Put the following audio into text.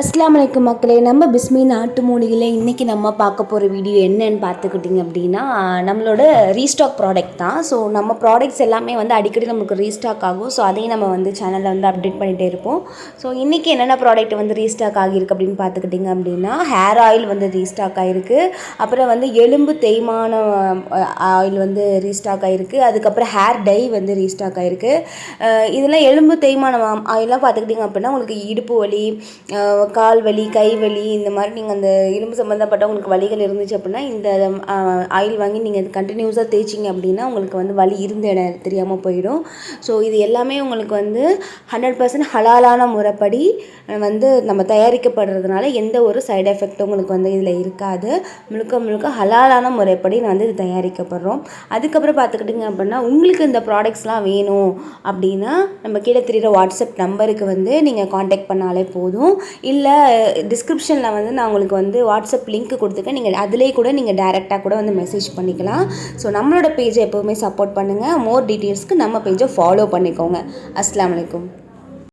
அஸ்லாம் வலைக்கம் மக்களே நம்ம பிஸ்மி நாட்டு மூலிகையில் இன்றைக்கி நம்ம பார்க்க போகிற வீடியோ என்னன்னு பார்த்துக்கிட்டிங்க அப்படின்னா நம்மளோட ரீஸ்டாக் ப்ராடக்ட் தான். ஸோ நம்ம ப்ராடக்ட்ஸ் எல்லாமே வந்து அடிக்கடி நமக்கு ரீஸ்டாக் ஆகும். ஸோ அதையும் நம்ம வந்து சேனலில் வந்து அப்டேட் பண்ணிகிட்டே இருப்போம். ஸோ இன்றைக்கி என்னென்ன ப்ராடக்ட் வந்து ரீஸ்டாக் ஆகியிருக்கு அப்படின்னு பார்த்துக்கிட்டிங்க அப்படின்னா ஹேர் ஆயில் வந்து ரீஸ்டாக் ஆகிருக்கு அப்புறம் வந்து எலும்பு தேய்மான ஆயில் வந்து ரீஸ்டாக் ஆகிருக்கு அதுக்கப்புறம் ஹேர் டை வந்து ரீஸ்டாக் ஆகிருக்கு இதெல்லாம் எலும்பு தேய்மான ஆயிலெலாம் பார்த்துக்கிட்டிங்க அப்படின்னா உங்களுக்கு இடுப்பு வலி கால் வலி கை வலி இந்த மாதிரி நீங்கள் அந்த இரும்பு சம்மந்தப்பட்ட உங்களுக்கு வலிகள் இருந்துச்சு அப்படின்னா இந்த ஆயில் வாங்கி நீங்கள் கண்டினியூஸாக தேய்ச்சிங்க அப்படின்னா உங்களுக்கு வந்து வலி இருந்த இடம் தெரியாமல் போயிடும். ஸோ இது எல்லாமே உங்களுக்கு வந்து ஹண்ட்ரட் பர்சன்ட் ஹலாலான முறைப்படி வந்து நம்ம தயாரிக்கப்படுறதுனால எந்த ஒரு சைடு எஃபெக்ட்டும் உங்களுக்கு வந்து இதில் இருக்காது. முழுக்க முழுக்க ஹலாலான முறைப்படி வந்து இது தயாரிக்கப்படுறோம். அதுக்கப்புறம் பார்த்துக்கிட்டிங்க அப்படின்னா உங்களுக்கு இந்த ப்ராடக்ட்ஸ்லாம் வேணும் அப்படின்னா நம்ம கீழே தெரிகிற வாட்ஸ்அப் நம்பருக்கு வந்து நீங்கள் காண்டாக்ட் பண்ணாலே போதும். இல்லை டிஸ்கிரிப்ஷனில் வந்து நான் உங்களுக்கு வந்து வாட்ஸ்அப் லிங்க் கொடுத்துருக்கேன். நீங்கள் அதிலே கூட நீங்கள் டேரெக்டாக கூட வந்து மெசேஜ் பண்ணிக்கலாம். ஸோ நம்மளோட பேஜை எப்போவுமே சப்போர்ட் பண்ணுங்கள் மோர் டீட்டெயில்ஸ்க்கு நம்ம பேஜை ஃபாலோ பண்ணிக்கோங்க. அஸ்லாம் வலைக்கம்